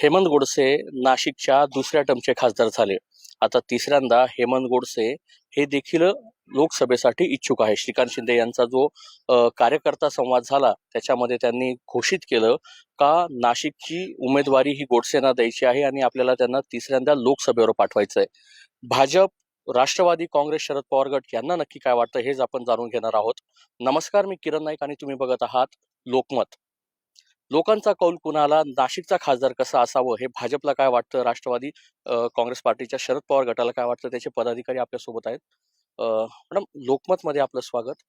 हेमंत गोडसे नाशिकच्या दुसऱ्या टर्मचे खासदार झाले. आता तिसऱ्यांदा हेमंत गोडसे हे देखील लोकसभेसाठी इच्छुक आहे श्रीकांत शिंदे यांचा जो कार्यकर्ता संवाद झाला त्याच्यामध्ये त्यांनी घोषित केलं का नाशिकची उमेदवारी ही गोडसेना द्यायची आहे आणि आपल्याला त्यांना तिसऱ्यांदा लोकसभेवर पाठवायचं आहे भाजप राष्ट्रवादी काँग्रेस शरद पवार गट यांना नक्की काय वाटतं हेच आपण जाणून घेणार आहोत. नमस्कार मी किरण नाईक आणि तुम्ही बघत आहात लोकमत. लोकांचा कौल कुणाला नाशिकचा खासदार कसा असावं हे भाजपला काय वाटतं? राष्ट्रवादी काँग्रेस पार्टीच्या शरद पवार गटाला काय वाटतं? त्याचे पदाधिकारी आपल्यासोबत आहेत. मॅडम लोकमतमध्ये आपलं स्वागत.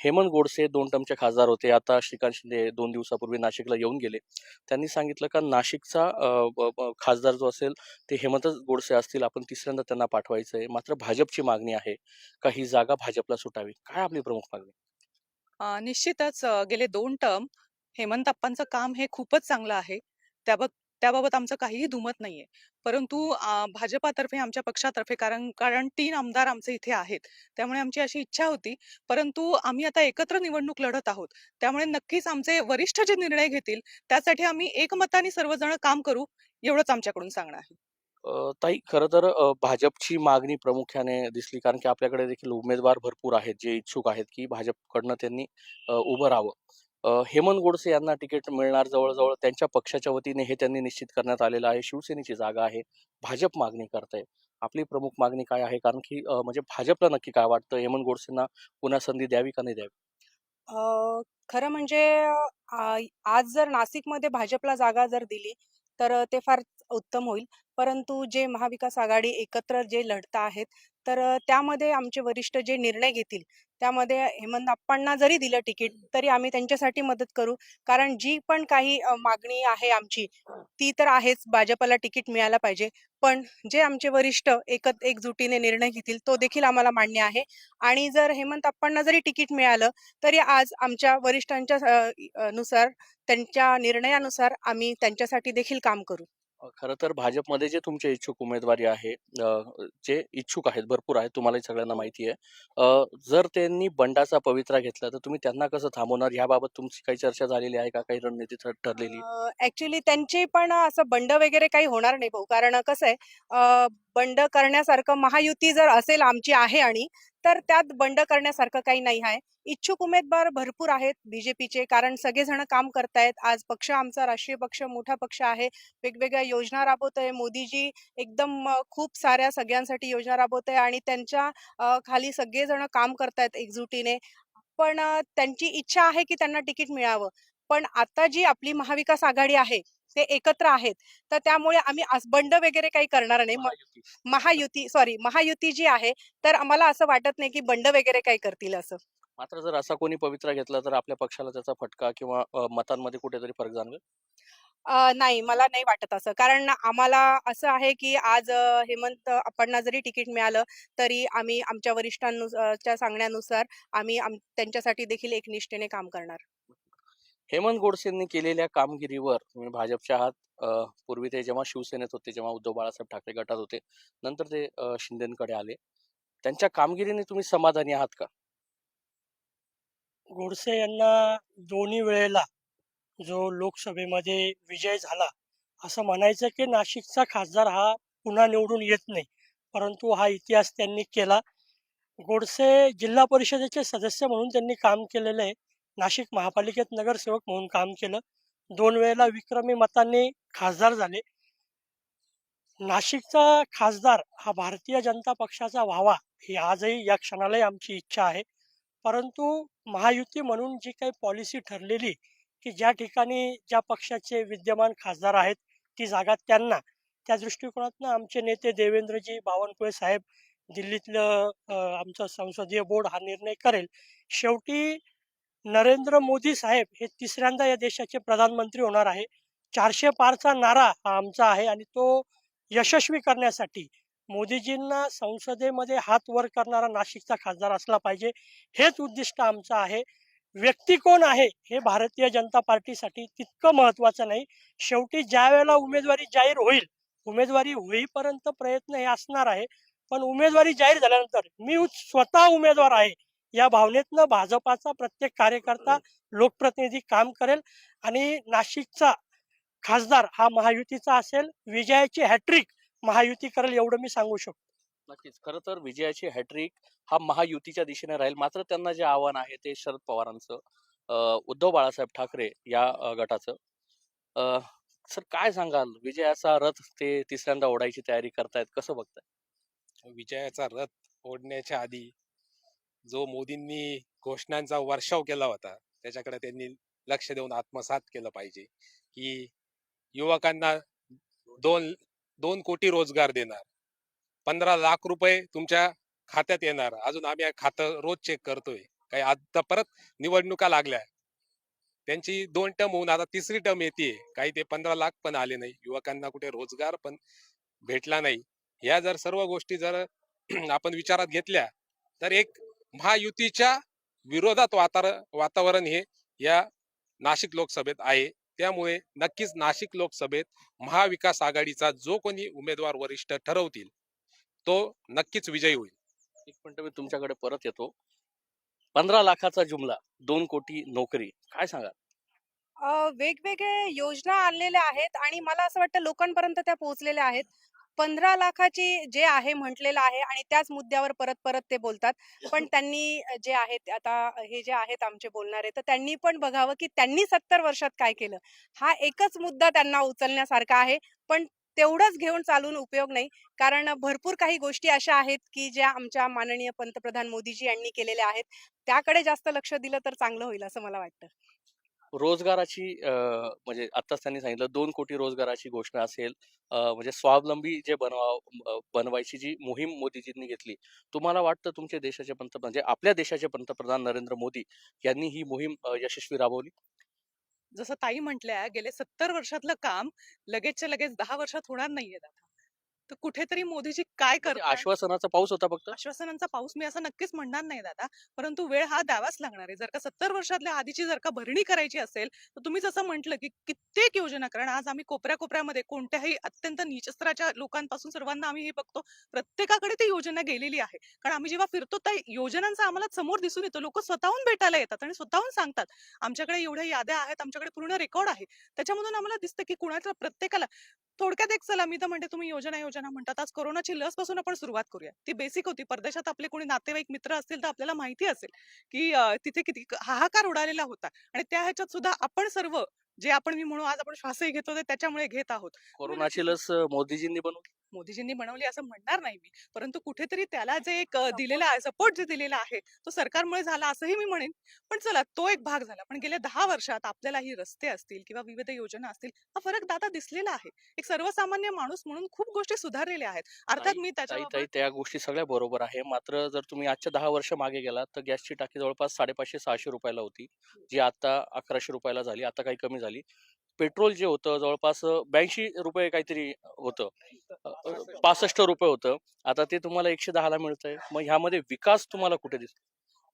हेमंत गोडसे दोन टर्मचे खासदार होते. आता श्रीकांत शिंदे दोन दिवसापूर्वी नाशिकला येऊन गेले. त्यांनी सांगितलं का नाशिकचा खासदार जो असेल ते हेमंत गोडसे असतील. आपण तिसऱ्यांदा त्यांना पाठवायचं आहे मात्र भाजपची मागणी आहे का ही जागा भाजपला सुटावी? काय आपली प्रमुख मागणी? निश्चितच गेले दोन टर्म हेमंत अप्पांचं काम हे खूपच चांगलं आहे. त्याबाबत त्याबाबत आमचं काहीही दुमत नाहीये. परंतु भाजपातर्फे आमच्या पक्षातर्फे कारण कारण तीन आमदार आमचे इथे आहेत. त्यामुळे आमची अशी इच्छा होती. परंतु आम्ही आता एकत्र निवडणूक लढत आहोत. त्यामुळे नक्कीच आमचे वरिष्ठ जे निर्णय घेतील त्यासाठी आम्ही एकमताने सर्वजण काम करू एवढंच आमच्याकडून सांगणं आहे. ताई खरं तर भाजपची मागणी प्रामुख्याने दिसली कारण की आपल्याकडे देखील उमेदवार भरपूर आहेत जे इच्छुक आहेत की भाजपकडनं त्यांनी उभं राहावं. हेमंत गोडसे यांना तिकीट मिळणार जवळजवळ त्यांच्या पक्षाच्या वतीने हे त्यांनी निश्चित करण्यात आलेलं आहे. शिवसेनेची जागा आहे. भाजप मागणी करते आपली प्रमुख मागणी काय आहे? कारण की म्हणजे भाजपला नक्की काय वाटतं? हेमंत गोडसेंना पुन्हा संधी द्यावी का नाही द्यावी? खरं म्हणजे आज जर नाशिकमध्ये भाजपला जागा जर दिली तर ते फार उत्तम होईल. परंतु जे महाविकास आघाडी एकत्र जे लढता आहेत तर त्यामध्ये आमचे वरिष्ठ जे निर्णय घेतील त्यामध्ये हेमंत अप्पांना जरी दिलं तिकीट तरी आम्ही त्यांच्यासाठी मदत करू. कारण जी पण काही मागणी आहे आमची ती तर आहेच भाजपला तिकीट मिळायला पाहिजे. पण जे आमचे वरिष्ठ एकत एकजुटीने निर्णय घेतील तो देखील आम्हाला मान्य आहे. आणि जर हेमंत अप्पांना जरी तिकीट मिळालं तरी आज आमच्या वरिष्ठांच्या नुसार त्यांच्या निर्णयानुसार आम्ही त्यांच्यासाठी देखील काम करू. खरं तर भाजपमध्ये जे तुमचे इच्छुक उमेदवारी आहे अ, जे इच्छुक आहेत भरपूर आहेत तुम्हाला सगळ्यांना माहिती आहे. अ, जर त्यांनी बंडाचा पवित्रा घेतला तर तुम्ही त्यांना कसं थांबवणार? याबाबत तुमची काही चर्चा झालेली आहे का? काही रणनीती ठरलेली? ऍक्च्युली त्यांची पण असं बंड वगैरे काही होणार नाही भाऊ. कारण कसं आहे बंड करण्यासारखं महायुती जर असेल आमची आहे आणि तर त्यात बंड करण्यासारखं काही नाही आहे. इच्छुक उमेदवार भरपूर आहेत बीजेपीचे कारण सगळेजण काम करतायत. आज पक्ष आमचा राष्ट्रीय पक्ष मोठा पक्ष आहे. वेगवेगळ्या योजना राबवत आहे मोदीजी एकदम खूप साऱ्या सगळ्यांसाठी योजना राबवत आहे आणि त्यांच्या खाली सगळेजण काम करतायत एकजुटीने. पण त्यांची इच्छा आहे की त्यांना तिकीट मिळावं. पण आता जी आपली महाविकास आघाडी आहे ते एकत्र आहेत. तर त्यामुळे आम्ही बंड वगैरे काही करणार नाही. महायुती. सॉरी महायुती जी आहे तर आम्हाला असं वाटत नाही की बंड वगैरे काही करतील असं. मात्र जर असा कोणी पवित्रा घेतला तर आपल्या पक्षाला त्याचा फटका किंवा मतांमध्ये कुठेतरी फरक जाणवेल? नाही मला नाही वाटत असं. कारण आम्हाला असं आहे की आज हेमंत अप्पांना जरी तिकीट मिळालं तरी आम्ही आमच्या वरिष्ठांच्या सांगण्यानुसार आम्ही आम- त्यांच्यासाठी देखील एकनिष्ठेने काम करणार. हेमंत गोडसेंनी केलेल्या कामगिरीवर म्हणजे भाजपच्या हात पूर्वी ते जेव्हा शिवसेनेत होते जेव्हा उद्धव बाळासाहेब ठाकरे गटात होते नंतर ते शिंदेकडे आले. त्यांच्या कामगिरीने तुम्ही समाधानी आहात का? गोडसे यांना दोन्ही वेळेला जो लोकसभेमध्ये विजय झाला असं म्हणायचं की नाशिकचा खासदार हा पुन्हा निवडून येत नाही परंतु हा इतिहास त्यांनी केला. गोडसे जिल्हा परिषदेचे सदस्य म्हणून त्यांनी काम केलेलं आहे. नाशिक महापालिकेत नगरसेवक म्हणून काम केलं. दोन वेळेला विक्रमी मतांनी खासदार झाले. नाशिकचा खासदार हा भारतीय जनता पक्षाचा व्हावा ही आजही या क्षणालाही आमची इच्छा आहे. परंतु महायुती म्हणून जी काही पॉलिसी ठरलेली की ज्या ठिकाणी ज्या पक्षाचे विद्यमान खासदार आहेत ती जागा त्यांना. त्या दृष्टिकोनातनं आमचे नेते देवेंद्रजी बावनकुळे साहेब दिल्लीतलं आमचं संसदीय बोर्ड हा निर्णय करेल. शेवटी नरेंद्र मोदी साहेब हे तिसऱ्यांदा या देशाचे प्रधानमंत्री होणार आहे. चारशे पारचा नारा हा आमचा आहे आणि तो यशस्वी करण्यासाठी मोदीजींना संसदेमध्ये हात वर करणारा नाशिकचा खासदार असला पाहिजे. हेच उद्दिष्ट आमचं आहे. व्यक्ती कोण आहे हे भारतीय जनता पार्टीसाठी तितकं महत्वाचं नाही. शेवटी ज्या वेळेला उमेदवारी जाहीर होईल उमेदवारी होईपर्यंत प्रयत्न हे असणार आहे. पण उमेदवारी जाहीर झाल्यानंतर मी स्वतः उमेदवार आहे. या भावनेतनं भाजपाचा प्रत्येक कार्यकर्ता लोकप्रतिनिधी काम करेल आणि नाशिकचा खासदार हा महायुतीचा असेल विजयाची हॅट्रिक महायुती करेल एवढं मी सांगू शकतो. नक्कीच. खरं तर विजयाची हॅट्रिक हा महायुतीच्या दिशेने राहील. मात्र त्यांना जे आव्हान आहे ते शरद पवारांचं उद्धव बाळासाहेब ठाकरे या गटाचं. अं, सर काय सांगाल? विजयाचा रथ ते तिसऱ्यांदा ओढायची तयारी करतायत. कसं बघताय? विजयाचा रथ ओढण्याच्या आधी जो मोदींनी घोषणांचा वर्षाव केला होता त्याच्याकडे त्यांनी लक्ष देऊन आत्मसात केलं पाहिजे की युवकांना दोन दोन कोटी रोजगार देणार पंधरा लाख रुपये तुमच्या खात्यात येणार अजून आम्ही खातं रोज चेक करतोय काही आता परत निवडणुका लागल्या. त्यांची दोन टर्म होऊन आता तिसरी टर्म येते काही ते पंधरा लाख पण आले नाही युवकांना कुठे रोजगार पण भेटला नाही. ह्या जर सर्व गोष्टी जर आपण विचारात घेतल्या तर एक महायुतीच्या विरोधात वातावरण वातावरण हे या नाशिक लोकसभेत आहे. त्यामुळे नक्कीच नाशिक लोकसभेत महाविकास आघाडीचा जो कोणी उमेदवार वरिष्ठ ठरवतील तो नक्कीच विजयी होईल. एक मिनिट मी तुमच्याकडे परत येतो. पंधरा लाखाचा जुमला दोन कोटी नोकरी काय सांगा वेगवेगळे योजना आणलेल्या आहेत आणि मला असं वाटतं लोकांपर्यंत त्या पोहोचलेल्या आहेत. पंधरा लाखाची जे आहे म्हटलेलं आहे आणि त्याच मुद्द्यावर परत परत ते बोलतात. पण त्यांनी जे आहेत आता हे जे आहेत आमचे बोलणारे तर त्यांनी पण बघावं की त्यांनी सत्तर वर्षात काय केलं. हा एकच मुद्दा त्यांना उचलण्यासारखा आहे. पण तेवढंच घेऊन चालून उपयोग नाही. कारण भरपूर काही गोष्टी अशा आहेत की ज्या आमच्या माननीय पंतप्रधान मोदीजी यांनी केलेल्या आहेत. त्याकडे जास्त लक्ष दिलं तर चांगलं होईल असं मला वाटतं. रोजगाराची अं, म्हणजे आताच त्यांनी सांगितलं दोन कोटी रोजगाराची घोषणा असेल अं, म्हणजे स्वावलंबी जे बनवा बनवायची जी मोहीम मोदीजींनी घेतली. तुम्हाला वाटतं तुमचे देशाचे पंतप्रधान म्हणजे आपल्या देशाचे पंतप्रधान नरेंद्र मोदी यांनी ही मोहीम यशस्वी राबवली? जसं ताई म्हटल्या गेले सत्तर वर्षातलं काम लगेचच्या लगेच दहा वर्षात होणार नाहीये दादा तर कुठेतरी मोदीजी काय म्हणजे करतात? आश्वासनाचा पाऊस होता फक्त? आश्वासनांचा पाऊस मी असं नक्कीच म्हणणार नाही दादा. परंतु वेळ हा द्यावाच लागणार आहे. जर का सत्तर वर्षातल्या आधीची जर का भरणी करायची असेल तर तुम्ही जसं म्हटलं की कित्येक योजना कारण आज आम्ही कोपऱ्या कोपऱ्यामध्ये कोणत्याही अत्यंत नीचस्तराच्या लोकांपासून सर्वांना आम्ही हे बघतो. प्रत्येकाकडे ती योजना गेलेली आहे. कारण आम्ही जेव्हा फिरतो त्या योजनांचा आम्हाला समोर दिसून येतो. लोक स्वतःहून भेटायला येतात आणि स्वतःहून सांगतात आमच्याकडे एवढ्या याद्या आहेत आमच्याकडे पूर्ण रेकॉर्ड आहे. त्याच्यामधून आम्हाला दिसतं की कुणाच्या प्रत्येकाला थोडक्यात एक चला मी तर म्हणते तुम्ही योजना योजना म्हणतात. आज कोरोनाची लसपासून आपण सुरुवात करूया. ती बेसिक होती. परदेशात आपले कोणी नातेवाईक मित्र असतील तर आपल्याला माहिती असेल की तिथे किती हाहाकार उडालेला होता. आणि त्या ह्याच्यात सुद्धा आपण सर्व जे आपण मी म्हणू आज आपण श्वासही घेतो ते त्याच्यामुळे घेत आहोत. कोरोनाची लस मोदीजींनी बनवली? मोदीजींनी बनवली असं म्हणणार नाही मी. परंतु कुठेतरी त्याला जे एक दिलेला आहे सपोर्ट जे दिलेला आहे तो सरकारमुळे झाला असंही मी म्हणेन. पण चला तो एक भाग झाला. पण गेल्या दहा वर्षात आपल्याला ही रस्ते असतील किंवा विविध योजना असतील हा फरक दादा दिसलेला आहे. एक सर्वसामान्य माणूस म्हणून खूप गोष्टी सुधारलेल्या आहेत. अर्थात मी त्याच्या त्या गोष्टी सगळ्या बरोबर आहे. मात्र जर तुम्ही आजच्या दहा वर्ष मागे गेलात तर गॅसची टाकी जवळपास साडेपाचशे सहाशे रुपयाला होती. जी आता अकराशे रुपयाला झाली आता काही कमी झाली. पेट्रोल जे होतं जवळपास ब्याऐंशी रुपये काहीतरी होतं. पासष्ट रुपये होतं. आता ते तुम्हाला एकशे दहाला मिळतंय. मग ह्यामध्ये विकास तुम्हाला कुठे दिसतो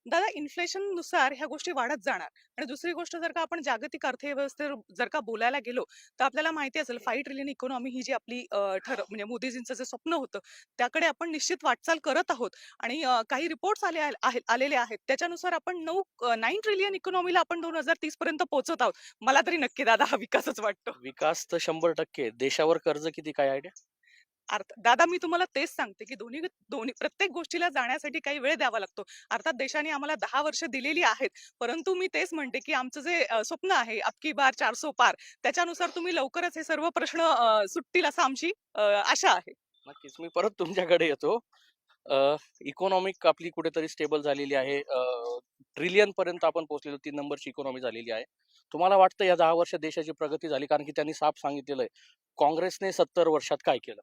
दादा इन्फ्लेशननुसार ह्या गोष्टी वाढत जाणार. आणि दुसरी गोष्ट जर का आपण जागतिक अर्थव्यवस्थेवर जर का बोलायला गेलो तर आपल्याला माहिती असेल फाईव्ह ट्रिलियन इकॉनॉमी ही जी आपली ठर म्हणजे मोदीजींचं जे स्वप्न होतं त्याकडे आपण निश्चित वाटचाल करत आहोत. आणि काही रिपोर्ट्स आले आलेले आहेत. त्याच्यानुसार आपण नऊ नाईन ट्रिलियन इकॉनॉमीला आपण दोन हजार तीस पर्यंत पोहोचत आहोत. मला तरी नक्की दादा हा विकासच वाटतो. विकास तर शंभर टक्के देशावर कर्ज किती? काय आयडिया अर्थ दादा मी तुम्हाला तेच सांगते की दोन्ही दोन्ही प्रत्येक गोष्टीला जाण्यासाठी काही वेळ द्यावा लागतो. अर्थात देशाने आम्हाला दहा वर्ष दिलेली आहेत परंतु मी तेच म्हणते की आमचं जे स्वप्न आहे अबकी बार चारसो पार त्याच्यानुसार तुम्ही लवकरच हे सर्व प्रश्न सुटतील असं आमची आशा आहे. नक्कीच. मी परत तुमच्याकडे येतो. इकॉनॉमिक आपली कुठेतरी स्टेबल झालेली आहे. ट्रिलियन पर्यंत आपण पोहोचलेलो तीन नंबरची इकॉनॉमी झालेली आहे. तुम्हाला वाटतं या दहा वर्ष देशाची प्रगती झाली कारण की त्यांनी साफ सांगितलेलं आहे काँग्रेसने सत्तर वर्षात काय केलं?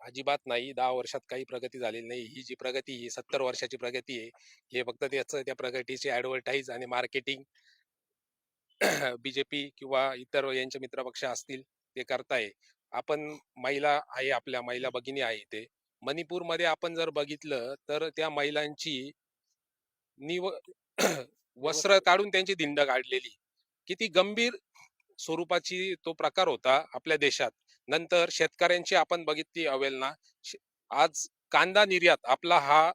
अजिबात नाही. दहा वर्षात काही प्रगती झालेली नाही. ही जी प्रगती ही सत्तर वर्षाची प्रगती आहे हे फक्त त्याचं त्या प्रगतीची ऍडव्हर्टाईज आणि मार्केटिंग बीजेपी किंवा इतर यांचे मित्रपक्ष असतील ते करताय. आपण महिला आहे आपल्या महिला भगिनी आहे इथे मणिपूरमध्ये आपण जर बघितलं तर त्या महिलांची निव वस्त्र काढून त्यांची धिंड काढलेली. किती गंभीर स्वरूपाची तो प्रकार होता आपल्या देशात. नंतर शेतकऱ्यांची आपण बघितली अवेलना आज कांदा निर्यात आपला हा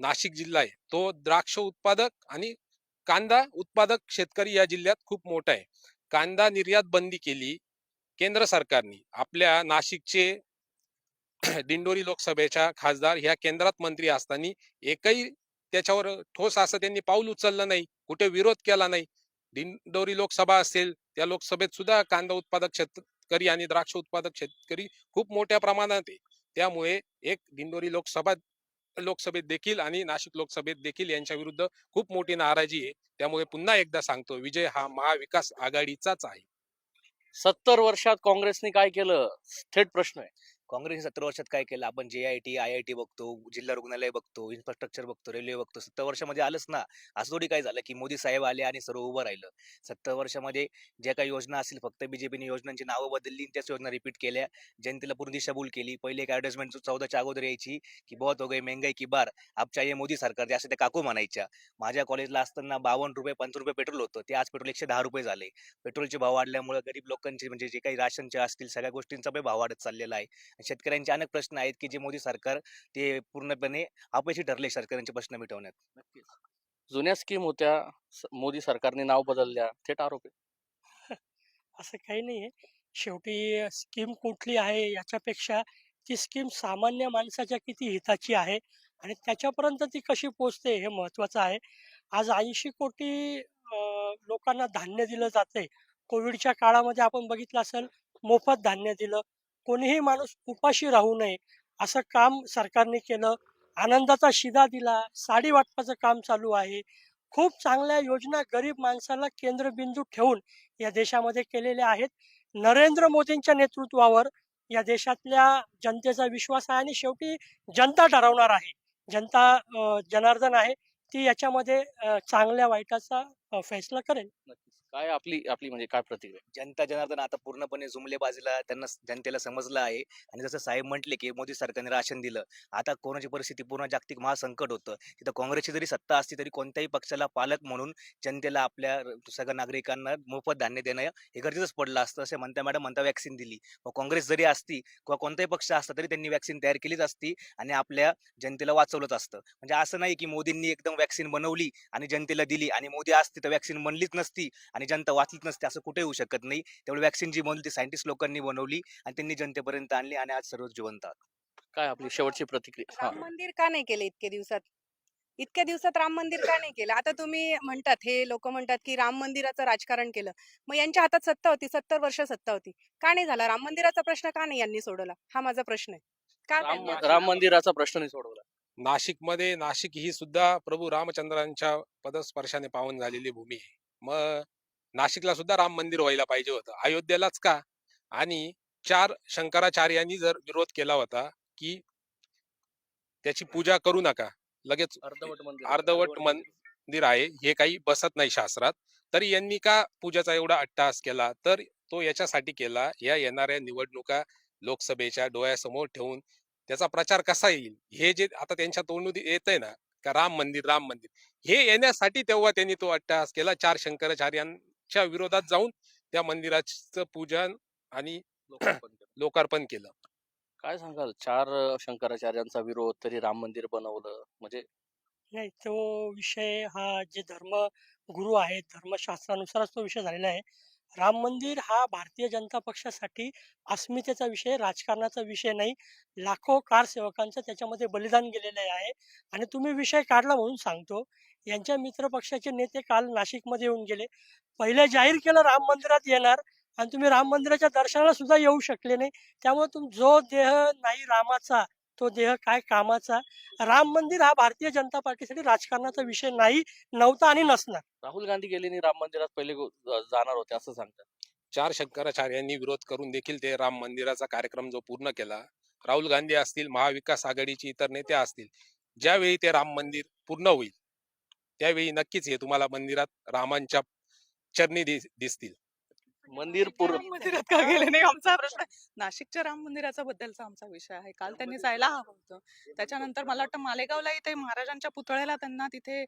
नाशिक जिल्हा आहे. तो द्राक्ष उत्पादक आणि कांदा उत्पादक शेतकरी या जिल्ह्यात खूप मोठा आहे. कांदा निर्यात बंदी केली केंद्र सरकारने. आपल्या नाशिकचे दिंडोरी लोकसभेच्या खासदार ह्या केंद्रात मंत्री असताना एकही त्याच्यावर ठोस असं त्यांनी पाऊल उचललं नाही. कुठे विरोध केला नाही. दिंडोरी लोकसभा असेल त्या लोकसभेत सुद्धा कांदा उत्पादक शेतकरी आणि द्राक्ष उत्पादक शेतकरी खूप मोठ्या प्रमाणात आहे. त्यामुळे एक दिंडोरी लोकसभा लोकसभेत देखील आणि नाशिक लोकसभेत देखील यांच्या विरुद्ध खूप मोठी नाराजी आहे. त्यामुळे पुन्हा एकदा सांगतो विजय हा महाविकास आघाडीचाच आहे. सत्तर वर्षात काँग्रेसने काय केलं? थेट प्रश्न आहे. काँग्रेसने सत्तर वर्षात काय केलं? आपण जे I T I I T बघतो जिल्हा रुग्णालय बघतो इन्फ्रास्ट्रक्चर बघतो रेल्वे बघतो. सत्तर वर्षामध्ये आलंच ना. असं थोडी काय झालं की मोदी साहेब आले आणि सर्व उभं राहिलं. सत्तर वर्षामध्ये ज्या काही योजना असतील फक्त बीजेपीने योजनांची नावं बदलली आणि त्याच योजना रिपीट केल्या. जनतेला पूर्ण दिशाभूल केली. पहिले एक ऍडव्हर्टाइजमेंट चौदाच्या अगोदर यायची की बहुत हो गई महंगाई की बार. आपच्या ये मोदी सरकार असं त्या काकू म्हणायच्या. माझ्या कॉलेजला असताना बावन्न रुपये पंचवीस रुपये पेट्रोल होतं. ते आज पेट्रोल एकशे दहा रुपये झाले. पेट्रोलचे भाव वाढल्यामुळे गरीब लोकांचे म्हणजे जे काही राशनचे असतील सगळ्या गोष्टींचा पण भाव वाढत चाललेला आहे. शेतकऱ्यांचे अनेक प्रश्न आहेत की जे मोदी सरकार ते पूर्णपणे अपयशी ठरले शेतकऱ्यांचे प्रश्न मिटवण्यात. नक्कीच. जुन्या स्कीम होत्या मोदी सरकारने नाव बदलल्या थेट आरोप आहे. असं काही नाही आहे. शेवटी स्कीम कुठली आहे याच्यापेक्षा ती स्कीम सामान्य माणसाच्या किती हिताची आहे आणि त्याच्यापर्यंत ती कशी पोचते हे महत्त्वाचं आहे. आज ऐंशी कोटी लोकांना धान्य दिलं जाते कोविडच्या काळामध्ये आपण बघितलं असेल मोफत धान्य दिलं. कोणीही माणूस उपाशी राहू नये असं काम सरकारने केलं. आनंदाचा शिदा दिला. साडी वाटपाचं काम चालू आहे. खूप चांगल्या योजना गरीब माणसाला केंद्रबिंदू ठेवून या देशामध्ये केलेल्या आहेत. नरेंद्र मोदींच्या नेतृत्वावर या देशातल्या जनतेचा विश्वास आहे आणि शेवटी जनता ठरवणार आहे. जनता जनार्दन आहे. ती याच्यामध्ये चांगल्या वाईटाचा फैसला करेल. काय आपली आपली म्हणजे काय प्रतिक्रिया? जनता जनार्दन आता पूर्णपणे जुमले बाजूला त्यांना जनतेला समजलं आहे. आणि जसं साहेब म्हटले की मोदी सरकारने राशन दिलं. आता कोरोनाची परिस्थिती पूर्ण जागतिक महासंकट होतं. तिथं काँग्रेसची जरी सत्ता असती तरी कोणत्याही पक्षाला पालक म्हणून जनतेला आपल्या सगळ्या नागरिकांना मोफत धान्य देणं हे गरजेचंच पडलं असतं. असे म्हणता मॅडम म्हणता वॅक्सिन दिली. मग काँग्रेस जरी असती किंवा कोणताही पक्ष असता तरी त्यांनी वॅक्सिन तयार केलीच असती आणि आपल्या जनतेला वाचवलंच असतं. म्हणजे असं नाही की मोदींनी एकदम वॅक्सिन बनवली आणि जनतेला दिली आणि मोदी असती तर वॅक्सिन बनलीच नसती आणि जनता वाचलीच नसते असं कुठे होऊ शकत नाही. त्यामुळे वॅक्सिन जी बनवली ती सायंटिस्ट लोकांनी बनवली आणि त्यांनी जनतेपर्यंत आणली आणि आज सर्व जिवंत आहात. काय आपली शेवटची प्रतिक्रिया? राम मंदिर का नाही केलं इतके दिवसात? इतक्या दिवसात राम मंदिर का नाही केलं? आता तुम्ही म्हणतात हे लोक म्हणतात की राम मंदिराचं राजकारण केलं. मग यांच्या हातात सत्ता होती सत्तर वर्ष सत्ता होती. का नाही झाला? राम मंदिराचा प्रश्न का नाही यांनी सोडवला? हा माझा प्रश्न आहे. का राम राम मंदिराचा प्रश्न नाही सोडवला. नाशिकमध्ये नाशिक ही सुद्धा प्रभू रामचंद्रांच्या पदस्पर्शाने पावन झालेली भूमी आहे. मग नाशिकला सुद्धा राम मंदिर व्हायला पाहिजे होतं. अयोध्येलाच का? आणि चार शंकराचार्यांनी जर विरोध केला होता की त्याची पूजा करू नका. लगेच अर्धवट मंदिर आहे. हे काही बसत नाही शास्त्रात. तरी यांनी का पूजाचा एवढा अट्टहास केला? तर तो याच्यासाठी केला. या येणाऱ्या निवडणुका लोकसभेच्या डोळ्यासमोर ठेवून त्याचा प्रचार कसा येईल? हे जे आता त्यांच्या तोंडून येत आहे ना का राम मंदिर राम मंदिर. हे येण्यासाठी तेव्हा त्यांनी तो अट्टहास केला. चार शंकराचार्यांच्या विरोधात जाऊन त्या मंदिराचं पूजन आणि लोकार्पण केलं. लोकार्पण केलं. काय सांगाल? चार शंकराचार्यांचा विरोध तरी राम मंदिर बनवलं म्हणजे नाही तो विषय हा जे धर्म गुरु आहेत धर्मशास्त्रानुसारच तो विषय झालेला आहे. राम मंदिर हा भारतीय जनता पक्षासाठी अस्मितेचा विषय राजकारणाचा विषय नाही. लाखो कारसेवकांचं त्याच्यामध्ये बलिदान गेलेलं आहे. आणि तुम्ही विषय काढला म्हणून सांगतो. यांच्या मित्र पक्षाचे नेते काल नाशिकमध्ये येऊन गेले. पहिले जाहीर केलं राम मंदिरात येणार आणि तुम्ही राम मंदिराच्या दर्शनाला सुद्धा येऊ शकले नाही. त्यामुळे तुम जो देह नाही रामाचा तो देह काय कामाचा? राम मंदिर हा भारतीय जनता पार्टीसाठी राजकारणाचा विषय नाही नव्हता आणि नसणार. राहुल गांधी गेले नाही राम मंदिरात पहिले जाणार होते असं सांगतात. चार शंकराचार्यांनी विरोध करून देखील ते राम मंदिराचा कार्यक्रम जो पूर्ण केला राहुल गांधी असतील महाविकास आघाडीचे इतर नेते असतील ज्यावेळी ते राम मंदिर पूर्ण होईल त्यावेळी नक्कीच हे तुम्हाला मंदिरात रामांच्या चरणी दिस- दिसतील. मंदिर मंदिरात का गेले नाही आमचा प्रश्न. नाशिकच्या राम मंदिराचा बद्दलचा आमचा विषय आहे. काल त्यांनी जायला हवं होतं. त्याच्यानंतर मला वाटतं मालेगावला इथे महाराजांच्या पुतळ्याला त्यांना तिथे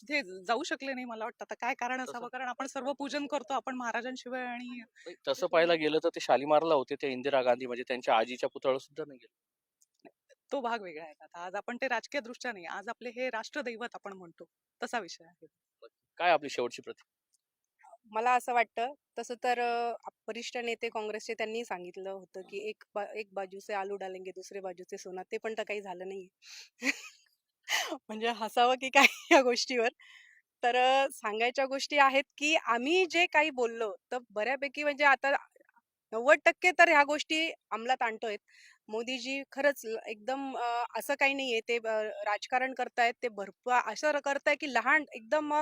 तिथे जाऊ शकले नाही मला वाटतं. आता काय कारण असावं? कारण आपण सर्व पूजन करतो आपण महाराजांशिवाय आणि तसं पाहायला गेलं तर ते शालिमारला होते. ते इंदिरा गांधी म्हणजे त्यांच्या आजीच्या पुतळा सुद्धा नाही गेले. तो भाग वेगळा आहे. आता आज आपण ते राजकीय दृष्ट्या नाही. आज आपले हे राष्ट्रदैवत आपण म्हणतो. तसा विषय आहे. काय आपली शेवटची प्रति मला असं वाटतं तसं तर वरिष्ठ नेते काँग्रेसचे त्यांनी सांगितलं होतं की एक बा एक बाजूचे आलू डालेंगे दुसरे बाजूचे सोना ते पण तर काही झालं नाहीये. म्हणजे हसावं की काय या गोष्टीवर. तर सांगायच्या गोष्टी आहेत की आम्ही जे काही बोललो तर बऱ्यापैकी म्हणजे आता नव्वद टक्के तर ह्या गोष्टी अंमलात आणतोय मोदीजी खरंच एकदम असं काही नाहीये. ते राजकारण करतायत ते भरपूर असं करताय की लहान एकदम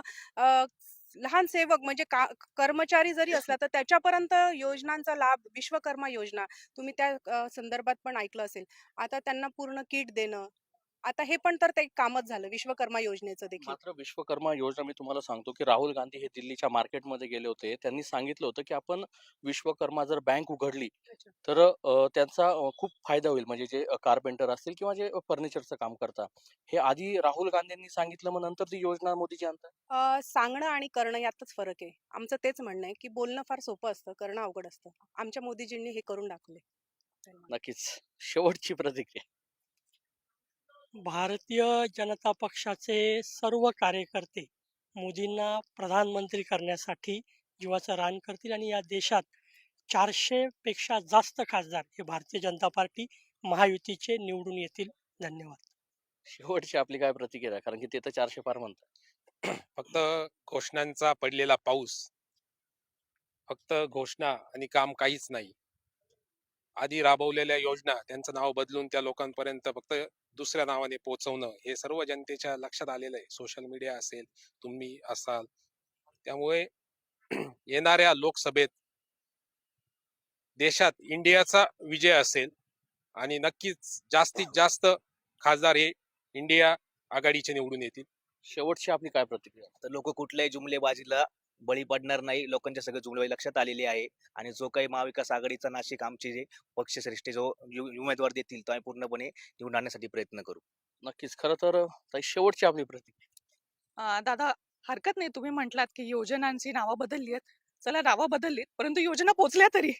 लहान सेवक म्हणजे का कर्मचारी जरी असला तर त्याच्यापर्यंत योजनांचा लाभ विश्वकर्मा योजना तुम्ही त्या संदर्भात पण ऐकलं असेल. आता त्यांना पूर्ण किट देणं आता हे पण तर ते कामच झालं विश्वकर्मा योजनेचं देखील. मात्र विश्वकर्मा योजना मी तुम्हाला सांगतो की राहुल गांधी हे दिल्लीच्या मार्केटमध्ये गेले होते. त्यांनी सांगितलं होतं की आपण विश्वकर्मा जर बँक उघडली. तर त्यांचा खूप फायदा होईल. म्हणजे जे कार्पेंटर असतील किंवा जे फर्निचरचं काम करतात. हे आधी राहुल गांधींनी सांगितलं मग नंतर ती योजना मोदीची आणतात? सांगणं आणि करणं यातच फरक आहे. आमचं तेच म्हणणं आहे की बोलणं फार सोपं असतं करणं अवघड असतं. आमच्या मोदीजींनी हे करून दाखवले. नक्कीच. शेवटची प्रतिक्रिया. भारतीय जनता पक्षाचे सर्व कार्यकर्ते मोदींना प्रधानमंत्री करण्यासाठी जीवाचं रान करतील आणि या देशात चारशे पेक्षा जास्त खासदार हे भारतीय जनता पार्टी महायुतीचे निवडून येतील. धन्यवाद. शेवटची आपली काय प्रतिक्रिया? आहे? कारण की ते तर चारशे पार म्हणतात. फक्त घोषणांचा पडलेला पाऊस फक्त घोषणा आणि काम काहीच नाही. आधी राबवलेल्या योजना त्यांचं नाव बदलून त्या लोकांपर्यंत फक्त दुसऱ्या नावाने पोहोचवणं हे सर्व जनतेच्या लक्षात आलेलं आहे. सोशल मीडिया असेल तुम्ही असाल. त्यामुळे येणाऱ्या लोकसभेत देशात इंडियाचा विजय असेल आणि नक्कीच जास्तीत जास्त खासदार हे इंडिया आघाडीचे निवडून येतील. शेवटची आपली काय प्रतिक्रिया? तर लोक कुठल्याही जुमलेबाजीला बळी पडणार नाही. लोकांच्या सगळे जुमलेबाजी लक्षात आलेली आहे. आणि जो काही महाविकास आघाडीचा नाशिक आमचे जे पक्षश्रेष्ठी जो यु- उमेदवार देतील तो आम्ही पूर्णपणे निवडून आणण्यासाठी प्रयत्न करू. नक्कीच. खरं तर ताई, शेवटची आपली प्रतिक्रिया. दादा हरकत नाही. तुम्ही म्हटलात की योजनांची नावं बदलली आहेत. चला नावं बदललीत. परंतु योजना पोचल्या तरी.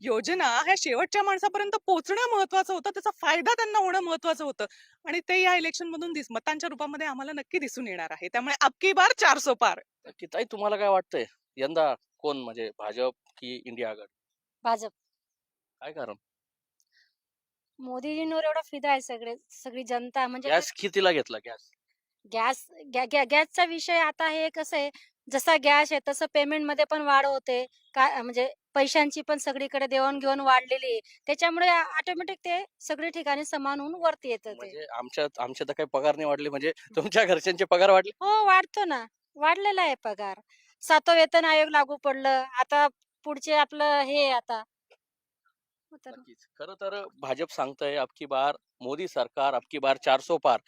योजना ह्या शेवटच्या माणसापर्यंत पोहोचणं महत्वाचं होतं. त्याचा फायदा त्यांना होणं महत्वाचं होतं. आणि ते या इलेक्शन मधून दिस मतांच्या रूपामध्ये आम्हाला नक्की दिसून येणार आहे. त्यामुळे अबकी बार चारसो पार. नक्की. ताई तुम्हाला काय वाटतंय? यंदा कोण म्हणजे भाजप की इंडिया आघाडी? भाजप. काय कारण? मोदीजींवर एवढा फिदा आहे सगळे सगळी जनता. म्हणजे गॅस कितीला घेतला? गॅस. गॅस गॅ- गॅ- गॅसचा विषय आता हे कसं आहे? जसा गॅस आहे तसं पेमेंटमध्ये पण वाढ होते. काय म्हणजे पैशांची पण सगळीकडे देवाणघेवाण वाढलेली आहे. त्याच्यामुळे ऑटोमॅटिक ते सगळे ठिकाणी समान होऊन वरती येतं म्हणजे आमच्या आमच्या तर काही पगार नाही वाढले म्हणजे तुमच्या घरच्यांचे पगार वाढले? हो वाढतो ना. वाढलेला आहे पगार. सातवं वेतन आयोग लागू पडलं. आता पुढचे आपलं हे आता. नक्कीच. खरं तर भाजप सांगतंय अबकी बार मोदी सरकार अबकी बार चारसो पार.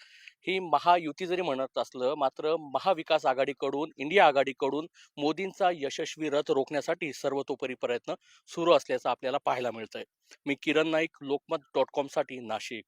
ही महायुती जरी म्हणत असलं मात्र महाविकास आघाडीकडून इंडिया आघाडीकडून मोदींचा यशस्वी रथ रोखण्यासाठी सर्वतोपरी प्रयत्न सुरू असल्याचं आपल्याला पाहायला मिळतंय. मी किरण नाईक लोकमत डॉट कॉमसाठी नाशिक.